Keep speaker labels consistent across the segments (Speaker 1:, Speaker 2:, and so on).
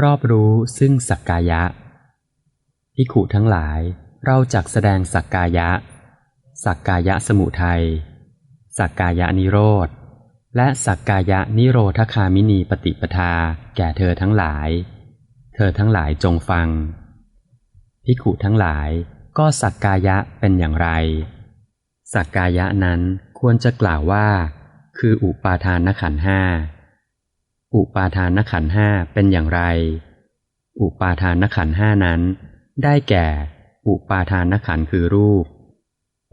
Speaker 1: รอบรู้ซึ่งสักกายะพิขุทั้งหลาย เราจักแสดงสักกายะ สักกายะสมุทัย สักกายะนิโรธ และสักกายะนิโรธคามินีปฏิปทา แก่เธอทั้งหลาย เธอทั้งหลายจงฟังพิขุทั้งหลายก็สักกายะเป็นอย่างไร สักกายะนั้นควรจะกล่าวว่า คืออุปาทานขันห้า อุปาทานขันห้าเป็นอย่างไร อุปาทานขันห้านั้น ได้แก่ อุปาทานขันคือรูป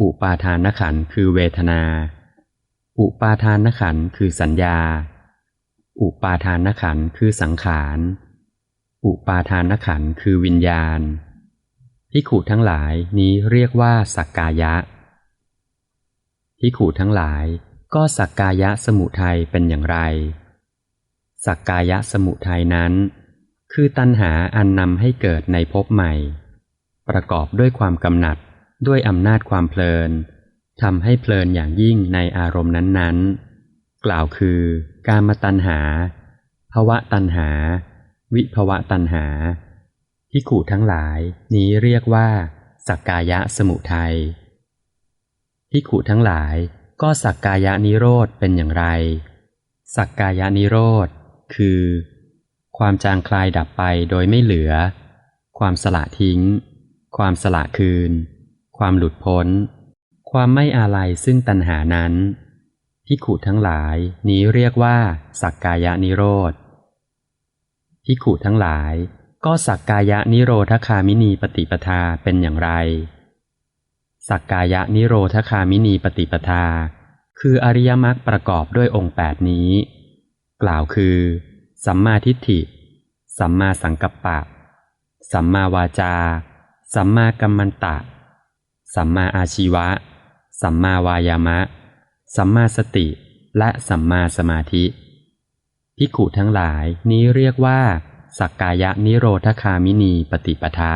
Speaker 1: อุปาทานขันคือเวทนา อุปาทานขันคือสัญญา อุปาทานขันคือสังขาร อุปาทานขันคือวิญญาณพิขุทั้งหลายนี้เรียกว่าสักกายะพิขุทั้งหลายก็สักกายะสมุทัยเป็นอย่างไร สักกายะสมุทัยนั้น คือตัณหาอันนำให้เกิดในภพใหม่ ประกอบด้วยความกำหนัดด้วยอำนาจความเพลินทำให้เพลินอย่างยิ่งในอารมณ์นั้นๆ กล่าวคือการมตัณหา ภวะตัณหา วิภวะตัณหาที่ขู่ทั้งหลายนี้เรียกว่า สักกายะสมุทัยที่ขู่ทั้งหลายก็สักกายะนิโรธเป็นอย่างไร สักกายะนิโรธ คือ ความจางคลายดับไปโดยไม่เหลือ ความสละทิ้ง ความสละคืน ความหลุดพ้น ความไม่อาลัยซึ่งตัณหานั้นพิขุทั้งหลายนี้เรียกว่า สักกายะนิโรธพิขุทั้งหลาย ก็สักกายะนิโรธคามินีปฏิปทาเป็นอย่างไร สักกายะนิโรธคามินีปฏิปทา คืออริยมรรคประกอบด้วยองค์แปดนี้ กล่าวคือ สัมมาทิฏฐิ สัมมาสังกัปปะ สัมมาวาจา สัมมากัมมันตะ สัมมาอาชีวะ สัมมาวายามะ สัมมาสติ และสัมมาสมาธิ พิขุทั้งหลายนี้เรียกว่า สักกายะนิโรธคามินีปฏิปทา